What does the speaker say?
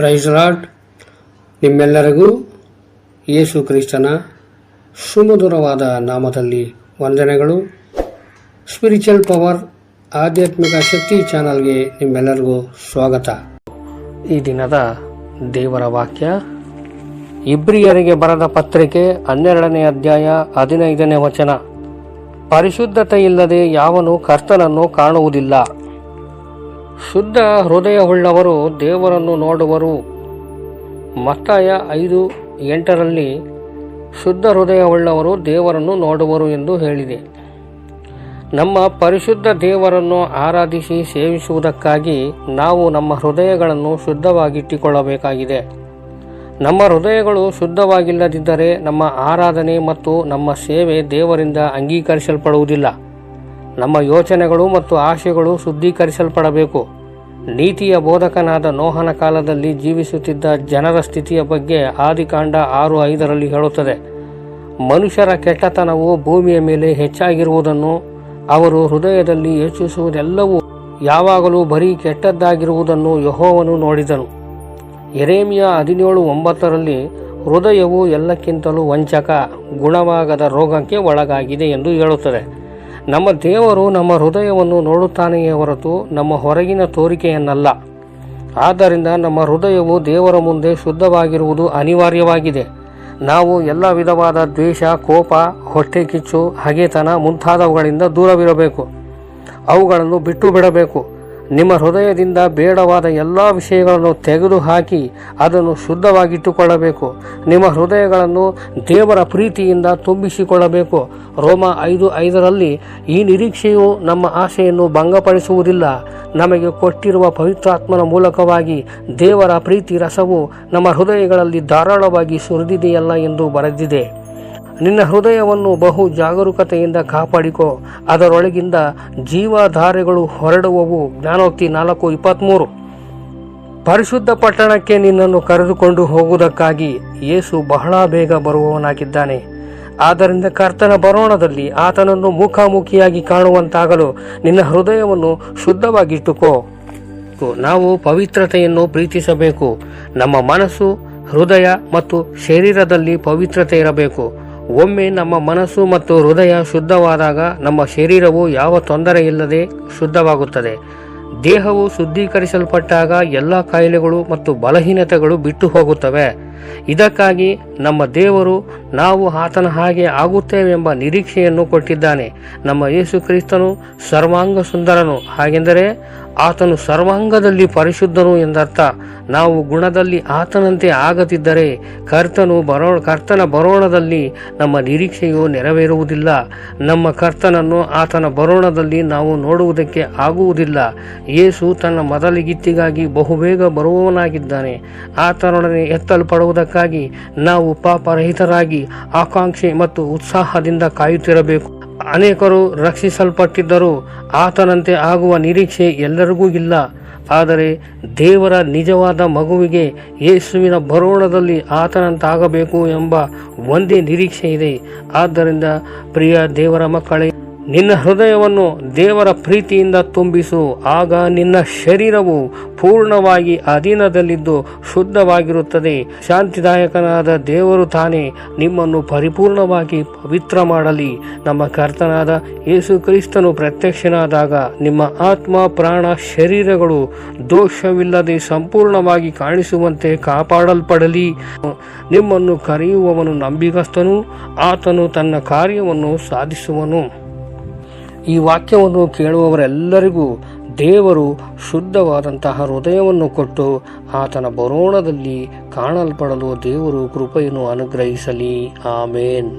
Price Lad ನಿಮ್ಮೆಲ್ಲರಿಗೂ ಯೇಸು ಕ್ರಿಸ್ತನ ಸುಮಧುರವಾದ ನಾಮದಲ್ಲಿ ವಂದನೆಗಳು. ಸ್ಪಿರಿಚುವಲ್ ಪವರ್ ಆಧ್ಯಾತ್ಮಿಕ ಶಕ್ತಿ ಚಾನಲ್ಗೆ ನಿಮ್ಮೆಲ್ಲರಿಗೂ ಸ್ವಾಗತ. ಈ ದಿನದ ದೇವರ ವಾಕ್ಯ, ಇಬ್ರಿಯರಿಗೆ ಬರೆದ ಪತ್ರಿಕೆ ಹನ್ನೆರಡನೇ ಅಧ್ಯಾಯ ಹದಿನೈದನೇ ವಚನ. ಪರಿಶುದ್ಧತೆ ಇಲ್ಲದೆ ಯಾವನು ಕರ್ತನನ್ನು ಕಾಣುವುದಿಲ್ಲ. ಶುದ್ಧ ಹೃದಯವುಳ್ಳವರು ದೇವರನ್ನು ನೋಡುವರು. ಮತ್ತಾಯ ಐದು ಎಂಟರಲ್ಲಿ ಶುದ್ಧ ಹೃದಯವುಳ್ಳವರು ದೇವರನ್ನು ನೋಡುವರು ಎಂದು ಹೇಳಿದೆ. ನಮ್ಮ ಪರಿಶುದ್ಧ ದೇವರನ್ನು ಆರಾಧಿಸಿ ಸೇವಿಸುವುದಕ್ಕಾಗಿ ನಾವು ನಮ್ಮ ಹೃದಯಗಳನ್ನು ಶುದ್ಧವಾಗಿಟ್ಟುಕೊಳ್ಳಬೇಕಾಗಿದೆ. ನಮ್ಮ ಹೃದಯಗಳು ಶುದ್ಧವಾಗಿಲ್ಲದಿದ್ದರೆ ನಮ್ಮ ಆರಾಧನೆ ಮತ್ತು ನಮ್ಮ ಸೇವೆ ದೇವರಿಂದ ಅಂಗೀಕರಿಸಲ್ಪಡುವುದಿಲ್ಲ. ನಮ್ಮ ಯೋಚನೆಗಳು ಮತ್ತು ಆಶೆಗಳು ಶುದ್ಧೀಕರಿಸಲ್ಪಡಬೇಕು. ನೀತಿಯ ಬೋಧಕನಾದ ನೋಹನ ಕಾಲದಲ್ಲಿ ಜೀವಿಸುತ್ತಿದ್ದ ಜನರ ಸ್ಥಿತಿಯ ಬಗ್ಗೆ ಆದಿಕಾಂಡ ಆರು ಐದರಲ್ಲಿ ಹೇಳುತ್ತದೆ. ಮನುಷ್ಯರ ಕೆಟ್ಟತನವು ಭೂಮಿಯ ಮೇಲೆ ಹೆಚ್ಚಾಗಿರುವುದನ್ನು, ಅವರು ಹೃದಯದಲ್ಲಿ ಯೋಚಿಸುವುದೆಲ್ಲವೂ ಯಾವಾಗಲೂ ಬರೀ ಕೆಟ್ಟದ್ದಾಗಿರುವುದನ್ನು ಯಹೋವನು ನೋಡಿದನು. ಎರೇಮಿಯ ಹದಿನೇಳು ಒಂಬತ್ತರಲ್ಲಿ, ಹೃದಯವು ಎಲ್ಲಕ್ಕಿಂತಲೂ ವಂಚಕ, ಗುಣವಾಗದ ರೋಗಕ್ಕೆ ಒಳಗಾಗಿದೆ ಎಂದು ಹೇಳುತ್ತದೆ. ನಮ್ಮ ದೇವರು ನಮ್ಮ ಹೃದಯವನ್ನು ನೋಡುತ್ತಾನೆಯೇ ಹೊರತು ನಮ್ಮ ಹೊರಗಿನ ತೋರಿಕೆಯನ್ನಲ್ಲ. ಆದ್ದರಿಂದ ನಮ್ಮ ಹೃದಯವು ದೇವರ ಮುಂದೆ ಶುದ್ಧವಾಗಿರುವುದು ಅನಿವಾರ್ಯವಾಗಿದೆ. ನಾವು ಎಲ್ಲ ವಿಧವಾದ ದ್ವೇಷ, ಕೋಪ, ಹೊಟ್ಟೆ ಕಿಚ್ಚು, ಹಗೆತನ ಮುಂತಾದವುಗಳಿಂದ ದೂರವಿರಬೇಕು. ಅವುಗಳನ್ನು ಬಿಟ್ಟು ಬಿಡಬೇಕು. ನಿಮ್ಮ ಹೃದಯದಿಂದ ಬೇಡವಾದ ಎಲ್ಲ ವಿಷಯಗಳನ್ನು ತೆಗೆದುಹಾಕಿ ಅದನ್ನು ಶುದ್ಧವಾಗಿಟ್ಟುಕೊಳ್ಳಬೇಕು. ನಿಮ್ಮ ಹೃದಯಗಳನ್ನು ದೇವರ ಪ್ರೀತಿಯಿಂದ ತುಂಬಿಸಿಕೊಳ್ಳಬೇಕು. ರೋಮ ಐದು ಐದರಲ್ಲಿ ಈ ನಿರೀಕ್ಷೆಯು ನಮ್ಮ ಆಶೆಯನ್ನು ಭಂಗಪಡಿಸುವುದಿಲ್ಲ. ನಮಗೆ ಕೊಟ್ಟಿರುವ ಪವಿತ್ರಾತ್ಮನ ಮೂಲಕವಾಗಿ ದೇವರ ಪ್ರೀತಿ ರಸವು ನಮ್ಮ ಹೃದಯಗಳಲ್ಲಿ ಧಾರಾಳವಾಗಿ ಸುರಿದಿದೆಯಲ್ಲ ಎಂದು ಬರೆದಿದೆ. ನಿನ್ನ ಹೃದಯವನ್ನು ಬಹು ಜಾಗರೂಕತೆಯಿಂದ ಕಾಪಾಡಿಕೋ. ಅದರೊಳಗಿಂದ ಜೀವಧಾರೆಗಳು ಹೊರಡುವವು. ಜ್ಞಾನೋಕ್ತಿ ನಾಲ್ಕು ಇಪ್ಪತ್ತ್ಮೂರು ಪರಿಶುದ್ಧ ಪಟ್ಟಣಕ್ಕೆ ನಿನ್ನನ್ನು ಕರೆದುಕೊಂಡು ಹೋಗುವುದಕ್ಕಾಗಿ ಯೇಸು ಬಹಳ ಬೇಗ ಬರುವವನಾಗಿದ್ದಾನೆ. ಆದ್ದರಿಂದ ಕರ್ತನ ಬರೋಣದಲ್ಲಿ ಆತನನ್ನು ಮುಖಾಮುಖಿಯಾಗಿ ಕಾಣುವಂತಾಗಲು ನಿನ್ನ ಹೃದಯವನ್ನು ಶುದ್ಧವಾಗಿಟ್ಟುಕೋ. ನಾವು ಪವಿತ್ರತೆಯನ್ನು ಪ್ರೀತಿಸಬೇಕು. ನಮ್ಮ ಮನಸ್ಸು, ಹೃದಯ ಮತ್ತು ಶರೀರದಲ್ಲಿ ಪವಿತ್ರತೆ ಇರಬೇಕು. ಒಮ್ಮೆ ನಮ್ಮ ಮನಸ್ಸು ಮತ್ತು ಹೃದಯ ಶುದ್ಧವಾದಾಗ ನಮ್ಮ ಶರೀರವು ಯಾವ ತೊಂದರೆ ಇಲ್ಲದೆ ಶುದ್ಧವಾಗುತ್ತದೆ. ದೇಹವು ಶುದ್ಧೀಕರಿಸಲ್ಪಟ್ಟಾಗ ಎಲ್ಲ ಕಾಯಿಲೆಗಳು ಮತ್ತು ಬಲಹೀನತೆಗಳು ಬಿಟ್ಟು ಹೋಗುತ್ತವೆ. ಇದಕ್ಕಾಗಿ ನಮ್ಮ ದೇವರು ನಾವು ಆತನ ಹಾಗೆ ಆಗುತ್ತೇವೆಂಬ ನಿರೀಕ್ಷೆಯನ್ನು ಕೊಟ್ಟಿದ್ದಾನೆ. ನಮ್ಮ ಯೇಸು ಕ್ರಿಸ್ತನು ಸರ್ವಾಂಗ ಸುಂದರನು. ಹಾಗೆಂದರೆ ಆತನು ಸರ್ವಾಂಗದಲ್ಲಿ ಪರಿಶುದ್ಧನು ಎಂದರ್ಥ. ನಾವು ಗುಣದಲ್ಲಿ ಆತನಂತೆ ಆಗದಿದ್ದರೆ ಕರ್ತನು ಬರೋ, ಕರ್ತನ ಬರೋಣದಲ್ಲಿ ನಮ್ಮ ನಿರೀಕ್ಷೆಯು ನೆರವೇರುವುದಿಲ್ಲ. ನಮ್ಮ ಕರ್ತನನ್ನು ಆತನ ಬರೋಣದಲ್ಲಿ ನಾವು ನೋಡುವುದಕ್ಕೆ ಆಗುವುದಿಲ್ಲ. ಯೇಸು ತನ್ನ ಮೊದಲಿಗಿತ್ತಿಗಾಗಿ ಬಹುಬೇಗ ಬರುವವನಾಗಿದ್ದಾನೆ. ಆತನೊಡನೆ ಎತ್ತಲ್ಪಡುವುದಕ್ಕಾಗಿ ನಾವು ಪಾಪರಹಿತರಾಗಿ ಆಕಾಂಕ್ಷೆ ಮತ್ತು ಉತ್ಸಾಹದಿಂದ ಕಾಯುತ್ತಿರಬೇಕು. ಅನೇಕರು ರಕ್ಷಿಸಲ್ಪಟ್ಟಿದ್ದರೂ ಆತನಂತೆ ಆಗುವ ನಿರೀಕ್ಷೆ ಎಲ್ಲರಿಗೂ ಇಲ್ಲ. ಆದರೆ ದೇವರ ನಿಜವಾದ ಮಗುವಿಗೆ ಯೇಸುವಿನ ಬರೋಣದಲ್ಲಿ ಆತನಂತಾಗಬೇಕು ಎಂಬ ಒಂದೇ ನಿರೀಕ್ಷೆ ಇದೆ ಆದ್ದರಿಂದ ಪ್ರಿಯ ದೇವರ ಮಕ್ಕಳೇ ನಿನ್ನ ಹೃದಯವನ್ನು ದೇವರ ಪ್ರೀತಿಯಿಂದ ತುಂಬಿಸು. ಆಗ ನಿನ್ನ ಶರೀರವು ಪೂರ್ಣವಾಗಿ ಅಧೀನದಲ್ಲಿದ್ದು ಶುದ್ಧವಾಗಿರುತ್ತದೆ. ಶಾಂತಿದಾಯಕನಾದ ದೇವರು ತಾನೇ ನಿಮ್ಮನ್ನು ಪರಿಪೂರ್ಣವಾಗಿ ಪವಿತ್ರ ಮಾಡಲಿ. ನಮ್ಮ ಕರ್ತನಾದ ಯೇಸು ಕ್ರಿಸ್ತನು ಪ್ರತ್ಯಕ್ಷನಾದಾಗ ನಿಮ್ಮ ಆತ್ಮ, ಪ್ರಾಣ, ಶರೀರಗಳು ದೋಷವಿಲ್ಲದೆ ಸಂಪೂರ್ಣವಾಗಿ ಕಾಣಿಸುವಂತೆ ಕಾಪಾಡಲ್ಪಡಲಿ. ನಿಮ್ಮನ್ನು ಕರೆಯುವವನು ನಂಬಿಗಸ್ತನು. ಆತನು ತನ್ನ ಕಾರ್ಯವನ್ನು ಸಾಧಿಸುವನು. ಈ ವಾಕ್ಯವನ್ನು ಕೇಳುವವರೆಲ್ಲರಿಗೂ ದೇವರು ಶುದ್ಧವಾದಂತಹ ಹೃದಯವನ್ನು ಕೊಟ್ಟು ಆತನ ಬರೋಣದಲ್ಲಿ ಕಾಣಲ್ಪಡಲು ದೇವರು ಕೃಪೆಯನ್ನು ಅನುಗ್ರಹಿಸಲಿ. ಆಮೇನ್.